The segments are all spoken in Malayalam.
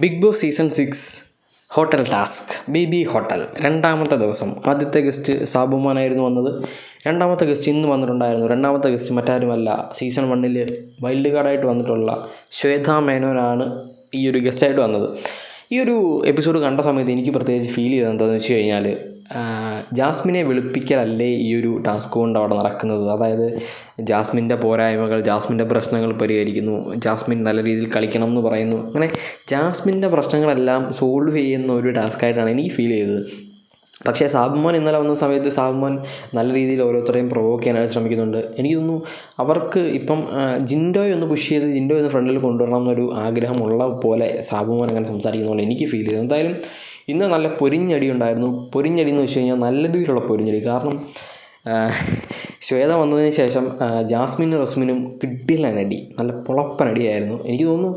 Bigg Boss season six hotel task B B hotel. രണ്ടാമത്തെ ദിവസം ആദ്യത്തെ ഗസ്റ്റ് സാബുമാനായിരുന്നു വന്നത്. രണ്ടാമത്തെ ഗസ്റ്റ് ഇന്ന് വന്നിട്ടുണ്ടായിരുന്നു. രണ്ടാമത്തെ ഗസ്റ്റ് മറ്റാരുമല്ല. സീസൺ വണ്ണിൽ വൈൽഡ് കാർഡായിട്ട് വന്നിട്ടുള്ള ശ്വേത മേനോനാണ് ഈ ഒരു ഗസ്റ്റായിട്ട് വന്നത്. ഈ ഒരു എപ്പിസോഡ് കണ്ട സമയത്ത് എനിക്ക് പ്രത്യേകിച്ച് ഫീൽ ചെയ്തത് എന്താണെന്ന് വെച്ച് കഴിഞ്ഞാൽ ജാസ്മിനെ വെളുപ്പിക്കലല്ലേ ഈ ഒരു ടാസ്ക് കൊണ്ട് അവിടെ നടക്കുന്നത്? അതായത് ജാസ്മിന്റെ പോരായ്മകൾ ജാസ്മിന്റെ പ്രശ്നങ്ങൾ പരിഹരിക്കുന്നു ജാസ്മിൻ നല്ല രീതിയിൽ കളിക്കണം എന്ന് പറയുന്നു. അങ്ങനെ ജാസ്മിന്റെ പ്രശ്നങ്ങളെല്ലാം സോൾവ് ചെയ്യുന്ന ഒരു ടാസ്ക്കായിട്ടാണ് എനിക്ക് ഫീൽ ചെയ്തത്. പക്ഷേ സാബുമോൻ ഇന്നലെ വന്ന സമയത്ത് സാബുമോൻ നല്ല രീതിയിൽ ഓരോരുത്തരെയും പ്രൊവോക്ക് ചെയ്യാനായിട്ട് ശ്രമിക്കുന്നുണ്ട്. എനിക്ക് തോന്നുന്നു അവർക്ക് ഇപ്പം ജിൻഡോയെ ഒന്ന് പുഷ് ചെയ്ത് ജിൻഡോ ഒന്ന് ഫ്രണ്ടിൽ കൊണ്ടുവരണം എന്നൊരു ആഗ്രഹമുള്ള പോലെ സാബുമോൻ അങ്ങനെ സംസാരിക്കുന്നതുകൊണ്ട് എനിക്ക് ഫീൽ ചെയ്തു. എന്തായാലും ഇന്ന് നല്ല പൊരിഞ്ഞടി ഉണ്ടായിരുന്നു. പൊരിഞ്ഞടി എന്ന് വെച്ച് കഴിഞ്ഞാൽ നല്ല രീതിയിലുള്ള പൊരിഞ്ഞടി. കാരണം ശ്വേത വന്നതിന് ശേഷം ജാസ്മിനും റസ്മിനും കിട്ടിയില്ലനടി നല്ല പൊളപ്പനടിയായിരുന്നു എനിക്ക് തോന്നുന്നു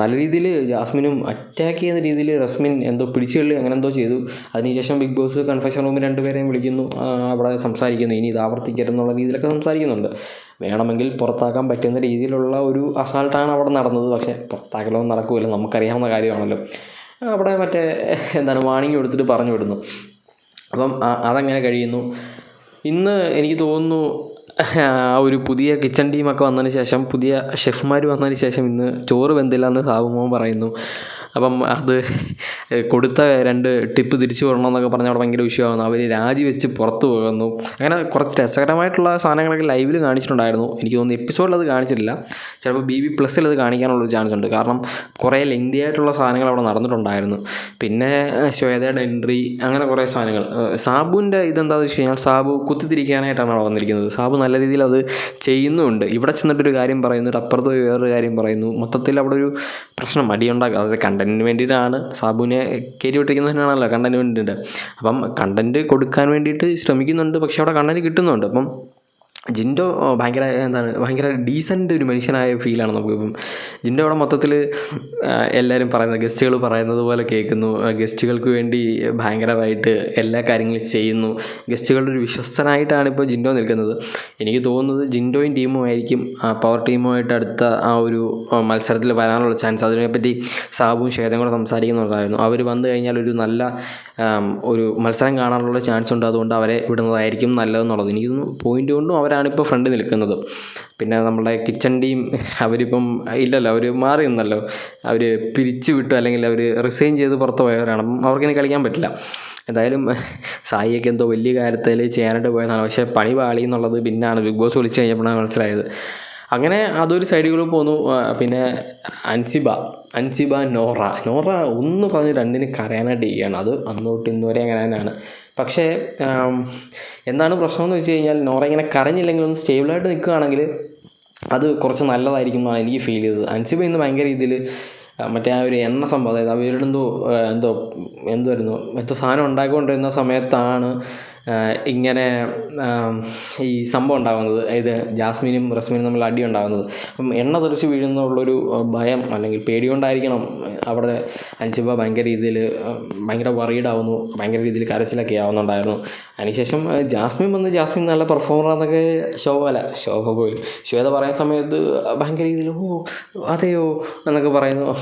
നല്ല രീതിയിൽ ജാസ്മിനും അറ്റാക്ക് ചെയ്യുന്ന രീതിയിൽ റസ്മിൻ എന്തോ പിടിച്ചു കളി അങ്ങനെ എന്തോ ചെയ്തു. അതിനുശേഷം ബിഗ് ബോസ് കൺഫെഷൻ റൂമിൽ രണ്ടുപേരെയും വിളിക്കുന്നു. അവിടെ സംസാരിക്കുന്നു. ഇനി ഇത് ആവർത്തിക്കരുതെന്നുള്ള രീതിയിലൊക്കെ സംസാരിക്കുന്നുണ്ട്. വേണമെങ്കിൽ പുറത്താക്കാൻ പറ്റുന്ന രീതിയിലുള്ള ഒരു അസാൾട്ടാണ് അവിടെ നടന്നത്. പക്ഷേ പുറത്താക്കലൊന്നും നടക്കില്ല നമുക്കറിയാവുന്ന കാര്യമാണല്ലോ. അവിടെ മറ്റേ എന്താണ് വാണിംഗ് കൊടുത്തിട്ട് പറഞ്ഞു വിടുന്നു. അപ്പം അതങ്ങനെ കഴിയുന്നു. ഇന്ന് എനിക്ക് തോന്നുന്നു ആ ഒരു പുതിയ കിച്ചൺ ടീമൊക്കെ വന്നതിന് ശേഷം പുതിയ ഷെഫ്മാർ വന്നതിന് ശേഷം ഇന്ന് ചോറ് വെന്തില്ല എന്ന് സാബുമോൻ പറയുന്നു. അപ്പം അത് കൊടുത്ത രണ്ട് ടിപ്പ് തിരിച്ചു എന്നൊക്കെ പറഞ്ഞ് അവിടെ ഭയങ്കര വിഷയമാകുന്നു. അവർ രാജിവെച്ച് പുറത്തു പോകുന്നു. അങ്ങനെ കുറച്ച് രസകരമായിട്ടുള്ള സാധനങ്ങളൊക്കെ ലൈവിൽ കാണിച്ചിട്ടുണ്ടായിരുന്നു. എനിക്ക് തോന്നുന്നു എപ്പിസോഡിൽ അത് കാണിച്ചിട്ടില്ല. ചിലപ്പോൾ ബി ബി പ്ലസ്സിൽ അത് കാണിക്കാനുള്ളൊരു ചാൻസ് ഉണ്ട്. കാരണം കുറേ ലെങ്തി ആയിട്ടുള്ള സാധനങ്ങൾ അവിടെ നടന്നിട്ടുണ്ടായിരുന്നു. പിന്നെ ശ്വേതയുടെ എൻട്രി അങ്ങനെ കുറേ സാധനങ്ങൾ. സാബുവിന്റെ ഇതെന്താണെന്ന് വെച്ച് കഴിഞ്ഞാൽ സാബു കുത്തിത്തിരിക്കാനായിട്ടാണ് അവിടെ വന്നിരിക്കുന്നത്. സാബു നല്ല രീതിയിൽ അത് ചെയ്യുന്നുമുണ്ട് ഇവിടെ ചെന്നിട്ടൊരു കാര്യം പറയുന്നു അപ്പുറത്ത് വേറൊരു കാര്യം പറയുന്നു. മൊത്തത്തിൽ അവിടെ ഒരു പ്രശ്നം അടിയുണ്ടാക്കുക അതായത് കണ്ടന്റിന് വേണ്ടിയിട്ടാണ് സാബുവിനെ കയറ്റി വിട്ടിരിക്കുന്നതിനാണല്ലോ കണ്ടന്റ് വേണ്ടിയിട്ട്. അപ്പം കണ്ടന്റ് കൊടുക്കാൻ വേണ്ടിയിട്ട് ശ്രമിക്കുന്നുണ്ട് പക്ഷേ അവിടെ കണ്ടന്റ് കിട്ടുന്നുണ്ട്. അപ്പം ജിൻഡോ ഭയങ്കര എന്താണ് ഭയങ്കര ഡീസന്റ് ഒരു മനുഷ്യനായ ഫീലാണ് നമുക്കിപ്പം ജിൻഡോ അവിടെ മൊത്തത്തിൽ എല്ലാവരും പറയുന്നത് ഗസ്റ്റുകൾ പറയുന്നത് പോലെ കേൾക്കുന്നു. ഗസ്റ്റുകൾക്ക് വേണ്ടി ഭയങ്കരമായിട്ട് എല്ലാ കാര്യങ്ങളും ചെയ്യുന്നു. ഗസ്റ്റുകളുടെ ഒരു വിശ്വസ്തനായിട്ടാണ് ഇപ്പോൾ ജിൻഡോ നിൽക്കുന്നത്. എനിക്ക് തോന്നുന്നത് ജിൻഡോയും ടീമും ആയിരിക്കും പവർ ടീമുമായിട്ട് അടുത്ത ആ ഒരു മത്സരത്തിൽ വരാനുള്ള ചാൻസ് അതിനെപ്പറ്റി സാബുവും ശ്വേതം കൂടെ സംസാരിക്കുന്നുണ്ടായിരുന്നു അവർ വന്നു കഴിഞ്ഞാൽ ഒരു നല്ല ഒരു മത്സരം കാണാനുള്ള ചാൻസ് ഉണ്ട്. അതുകൊണ്ട് അവരെ വിടുന്നതായിരിക്കും നല്ലതെന്നുള്ളത്. എനിക്ക് തോന്നുന്നു പോയിന്റ് കൊണ്ടും അവരാണിപ്പോൾ ഫ്രണ്ട് നിൽക്കുന്നത്. പിന്നെ നമ്മുടെ കിച്ചൺ ടീം അവരിപ്പം ഇല്ലല്ലോ അവർ മാറി നിന്നല്ലോ. അവർ പിരിച്ചു വിട്ടു അല്ലെങ്കിൽ അവർ റിസൈൻ ചെയ്ത് പുറത്ത് പോയവരാണ്. അവർക്കിനി കളിക്കാൻ പറ്റില്ല. എന്തായാലും സായിയൊക്കെ എന്തോ വലിയ കാര്യത്തിൽ ചെയ്യാനായിട്ട് പോയതാണ് പക്ഷേ പണി പാളി എന്നുള്ളത് പിന്നാണ്. ബിഗ് ബോസ് വിളിച്ച് കഴിഞ്ഞപ്പോഴാണ് മനസ്സിലായത്. അങ്ങനെ അതൊരു സൈഡിൽ പോന്നു. പിന്നെ അൻസിബ അൻസിബ നോറ. നോറ ഒന്ന് പറഞ്ഞ് രണ്ടിന് കരയാനായിട്ട് ചെയ്യുകയാണ് അത് അന്ന് തൊട്ട് ഇന്ന് വരെ അങ്ങനെ തന്നെയാണ്. പക്ഷേ എന്താണ് പ്രശ്നം എന്ന് വെച്ച് കഴിഞ്ഞാൽ നോറ ഇങ്ങനെ കരഞ്ഞില്ലെങ്കിൽ ഒന്ന് സ്റ്റേബിളായിട്ട് നിൽക്കുകയാണെങ്കിൽ അത് കുറച്ച് നല്ലതായിരിക്കും എന്നാണ് എനിക്ക് ഫീൽ ചെയ്തത്. അൻസിബ ഇന്ന് ഭയങ്കര രീതിയിൽ മറ്റേ ആ ഒരു എണ്ണ സംഭവം അതായത് അവരുടെ എന്തോ എന്തോ എന്തുവായിരുന്നു എന്തോ സാധനം ഉണ്ടാക്കിക്കൊണ്ടിരുന്ന സമയത്താണ് ഇങ്ങനെ ഈ സംഭവം ഉണ്ടാകുന്നത് ഇത് ജാസ്മിനും റസ്മിനും തമ്മിൽ അടി ഉണ്ടാകുന്നത് അപ്പം എണ്ണ തെറിച്ച് വീഴുന്നുള്ളൊരു ഭയം അല്ലെങ്കിൽ പേടി കൊണ്ടായിരിക്കണം അവിടെ അൻസിബ ഭയങ്കര രീതിയിൽ ഭയങ്കര വറീഡാവുന്നു ഭയങ്കര രീതിയിൽ കരച്ചിലൊക്കെ ആവുന്നുണ്ടായിരുന്നു. അതിനുശേഷം ജാസ്മിൻ വന്ന് ജാസ്മിൻ നല്ല പെർഫോമറാന്നൊക്കെ ശോഭ അല്ല ശോഭ പോലും. ശ്വേത പറയുന്ന സമയത്ത് ഭയങ്കര രീതിയിൽ ഓ അതെയോ? എന്നൊക്കെ പറയുന്നു.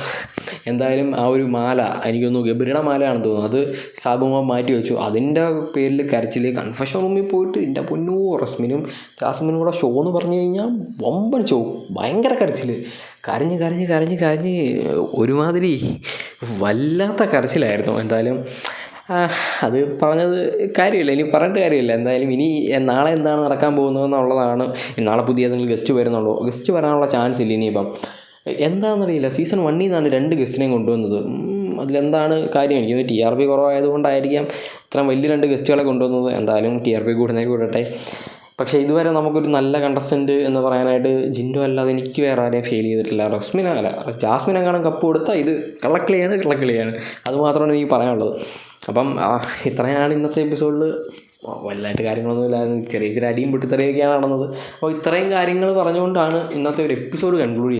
എന്തായാലും ആ ഒരു മാല എനിക്കൊന്നു ഗബ്രിയുടെ മാലയാണെന്ന് തോന്നുന്നു. അത് സാബുമ മാറ്റി വെച്ചു. അതിന്റെ പേരിൽ കരച്ചിൽ കൺഫഷൻ റൂമിൽ പോയിട്ട് എന്റെ പൊന്നു റസ്മിനും ജാസ്മിനും കൂടെ ഷോ എന്ന് പറഞ്ഞു കഴിഞ്ഞാൽ വമ്പൻ ഷോ ഭയങ്കര കരച്ചിൽ കരഞ്ഞ് കരഞ്ഞ് കരഞ്ഞ് കരഞ്ഞ് ഒരുമാതിരി വല്ലാത്ത കരച്ചിലായിരുന്നു. എന്തായാലും അത് പറഞ്ഞത് കാര്യമില്ല. ഇനി പറഞ്ഞിട്ട് കാര്യമില്ല. എന്തായാലും ഇനി നാളെ എന്താണ് നടക്കാൻ പോകുന്നത് എന്നുള്ളതാണ്. നാളെ പുതിയ ഏതെങ്കിലും ഗസ്റ്റ് വരുന്നുള്ളൂ. ഗസ്റ്റ് വരാനുള്ള ചാൻസ് ഇല്ല ഇനിയിപ്പം. എന്താണെന്നറിയില്ല. സീസൺ വണ്ണിൽ നിന്നാണ് രണ്ട് ഗസ്റ്റിനെയും കൊണ്ടുവന്നത്. അതിലെന്താണ് കാര്യം? എനിക്ക് ടി ആർ പി കുറവായതുകൊണ്ടായിരിക്കാം. ഇത്രയും വലിയ രണ്ട് ഗസ്റ്റുകളെ കൊണ്ടുവന്നത് എന്തായാലും ടി ആർ പി കൂടുന്നേ കൂടട്ടെ. പക്ഷേ ഇതുവരെ നമുക്കൊരു നല്ല കണ്ടസ്റ്റന്റ് എന്ന് പറയാനായിട്ട് ജിൻഡോ അല്ലാതെ എനിക്ക് വേറെ ആരെയും ഫീൽ ചെയ്തിട്ടില്ല. റസ്മിന അല്ല ജാസ്മിൻ കാണാൻ കപ്പ് കൊടുത്താൽ ഇത് കള്ളക്കളിയാണ് കള്ളക്കളിയാണ്. അതുമാത്രമാണ് എനിക്ക് പറയാനുള്ളത്. അപ്പം ഇത്രയാണ് ഇന്നത്തെ എപ്പിസോഡിൽ വലുതായിട്ട് കാര്യങ്ങളൊന്നുമില്ലായിരുന്നു ചെറിയ ചെറിയ അടിയും പൊട്ടിത്തെറിയൊക്കെയാണ് നടന്നത്. അപ്പോൾ ഇത്രയും കാര്യങ്ങൾ പറഞ്ഞുകൊണ്ടാണ് ഇന്നത്തെ ഒരു എപ്പിസോഡ് കൺക്ലൂഡ്